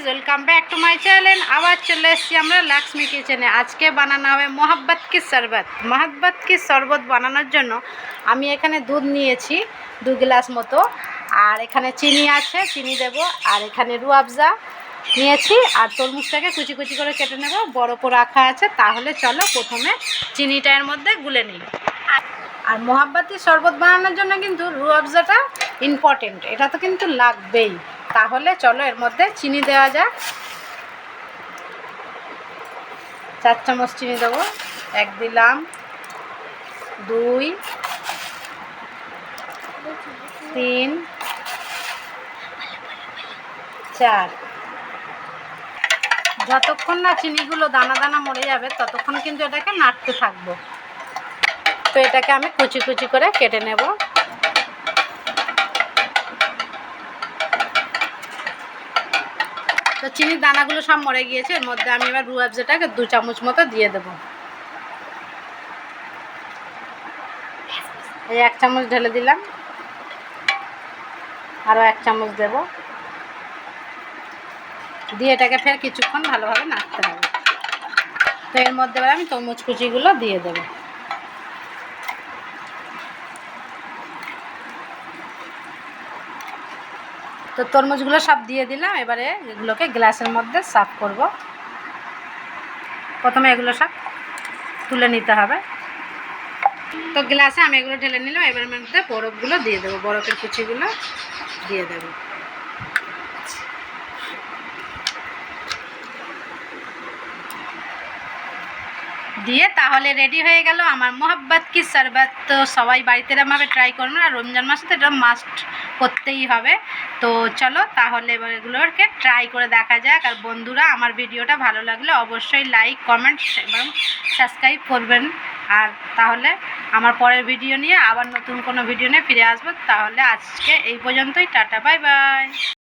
Guys welcome back to my channel আবার চলে এসেছি আমরা লাক্সমি কিচেনে আজকে বানানো হবে মোহাব্বত কি শরবত। মোহাব্বত কি শরবত বানানোর জন্য আমি এখানে দুধ নিয়েছি, দু গ্লাস মতো। আর এখানে চিনি আছে, চিনি দেব। আর এখানে রুয়াবজা নিয়েছি। আর তরমুজটাকে কুচি কুচি করে কেটে নেব। বরফও রাখা আছে, তাহলে চলো প্রথমে চিনিটা এর মধ্যে গুলে নিই। আর মোহাব্বতি শরবত বানানোর জন্য কিন্তু রুয়াবজাটা ইম্পর্টেন্ট এটা তো কিন্তু লাগবেই। তাহলে চলো এর মধ্যে চিনি দেওয়া যাক। চার চামচ চিনি দেবো, এক দিলাম, দুই, তিন, চার। যতক্ষণ না চিনিগুলো দানা দানা মরে যাবে, ততক্ষণ কিন্তু এটাকে নাড়তে থাকব। তো এটাকে আমি কুচি কুচি করে কেটে নেব। তো চিনির দানাগুলো সব মরে গিয়েছে, এর মধ্যে আমি এবার রুয়াবজাটাকে দু চামচ মতো দিয়ে দেব। এই এক চামচ ঢেলে দিলাম। আরও এক চামচ দেব। দিয়ে এটাকে ফের কিছুক্ষণ ভালোভাবে নাড়তে হবে। তো এর মধ্যে এবার আমি তরমুজ কুচিগুলো দিয়ে দেবো। তো তরমুজগুলো সব দিয়ে দিলাম, এবারে এগুলোকে গ্লাসের মধ্যে সাফ করব। প্রথমে এগুলো সব তুলে নিতে হবে। তো গ্লাসে আমি এগুলো ঢেলে নিলাম এবার মধ্যে বরফগুলো দিয়ে দেবো, বরফের কুচিগুলো দিয়ে দেবো। দিয়ে তাহলে রেডি হয়ে গেল আমার মোহাব্বত কি শরবত। তো সবাই বাড়িতে এরমভাবে ট্রাই করবেন আর রমজান মাসে তো এটা মাস্ট করতেই হবে। তো চলো তাহলে এগুলোকে ট্রাই করে দেখা যাক। আর বন্ধুরা, আমার ভিডিওটা ভালো লাগলে অবশ্যই লাইক কমেন্ট এবং সাবস্ক্রাইব করবেন। আর তাহলে আমার পরের ভিডিও নিয়ে আবার নতুন কোনো ভিডিও নিয়ে ফিরে আসব। তাহলে আজকে এই পর্যন্তই। Tata bye bye